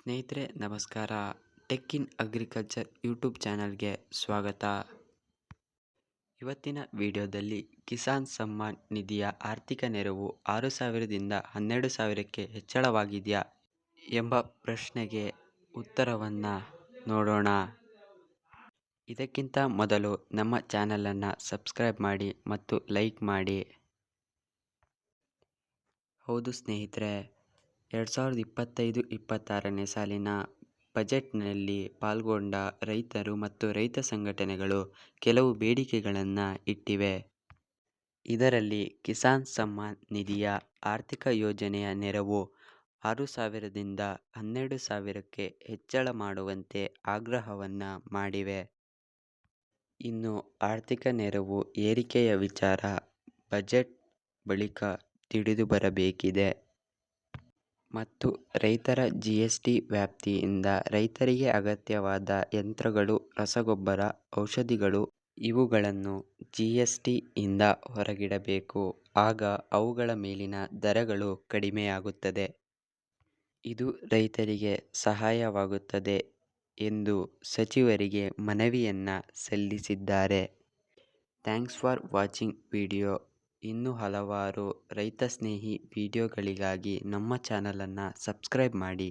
ಸ್ನೇಹಿತರೆ, ನಮಸ್ಕಾರ. Tech in agriculture YouTube ಚಾನಲ್ಗೆ ಸ್ವಾಗತ. ಇವತ್ತಿನ ವಿಡಿಯೋದಲ್ಲಿ ಕಿಸಾನ್ ಸಮ್ಮಾನ್ ನಿಧಿಯ ಆರ್ಥಿಕ ನೆರವು ಆರು ಸಾವಿರದಿಂದ ಹನ್ನೆರಡು ಸಾವಿರಕ್ಕೆ ಹೆಚ್ಚಳವಾಗಿದೆಯಾ ಎಂಬ ಪ್ರಶ್ನೆಗೆ ಉತ್ತರವನ್ನು ನೋಡೋಣ. ಇದಕ್ಕಿಂತ ಮೊದಲು ನಮ್ಮ ಚಾನಲನ್ನು ಸಬ್ಸ್ಕ್ರೈಬ್ ಮಾಡಿ ಮತ್ತು ಲೈಕ್ ಮಾಡಿ. ಹೌದು ಸ್ನೇಹಿತರೆ ಎರಡು ಸಾವಿರದ ಇಪ್ಪತ್ತೈದು ಇಪ್ಪತ್ತಾರನೇ ಸಾಲಿನ ಬಜೆಟ್ನಲ್ಲಿ ಪಾಲ್ಗೊಂಡ ರೈತರು ಮತ್ತು ರೈತ ಸಂಘಟನೆಗಳು ಕೆಲವು ಬೇಡಿಕೆಗಳನ್ನು ಇಟ್ಟಿವೆ. ಇದರಲ್ಲಿ ಕಿಸಾನ್ ಸಮ್ಮಾನ್ ನಿಧಿಯ ಆರ್ಥಿಕ ಯೋಜನೆಯ ನೆರವು ಆರು ಸಾವಿರದಿಂದ ಹನ್ನೆರಡು ಸಾವಿರಕ್ಕೆ ಹೆಚ್ಚಳ ಮಾಡುವಂತೆ ಆಗ್ರಹವನ್ನು ಮಾಡಿವೆ. ಇನ್ನು ಆರ್ಥಿಕ ನೆರವು ಏರಿಕೆಯ ವಿಚಾರ ಬಜೆಟ್ ಬಳಿಕ ತಿಳಿದುಬರಬೇಕಿದೆ. ಮತ್ತು ರೈತರ ಜಿಎಸ್ಟಿ ವ್ಯಾಪ್ತಿಯಿಂದ ರೈತರಿಗೆ ಅಗತ್ಯವಾದ ಯಂತ್ರಗಳು, ರಸಗೊಬ್ಬರ, ಔಷಧಿಗಳು ಇವುಗಳನ್ನು ಜಿಎಸ್ಟಿ ಇಂದ ಹೊರಗಿಡಬೇಕು. ಆಗ ಅವುಗಳ ಮೇಲಿನ ದರಗಳು ಕಡಿಮೆಯಾಗುತ್ತದೆ. ಇದು ರೈತರಿಗೆ ಸಹಾಯವಾಗುತ್ತದೆ ಎಂದು ಸಚಿವರಿಗೆ ಮನವಿಯನ್ನು ಸಲ್ಲಿಸಿದ್ದಾರೆ. Thanks for watching video. ಇನ್ನೂ ಹಲವಾರು ರೈತ ಸ್ನೇಹಿ ವಿಡಿಯೋಗಳಿಗಾಗಿ ನಮ್ಮ ಚಾನಲನ್ನು ಸಬ್ಸ್ಕ್ರೈಬ್ ಮಾಡಿ.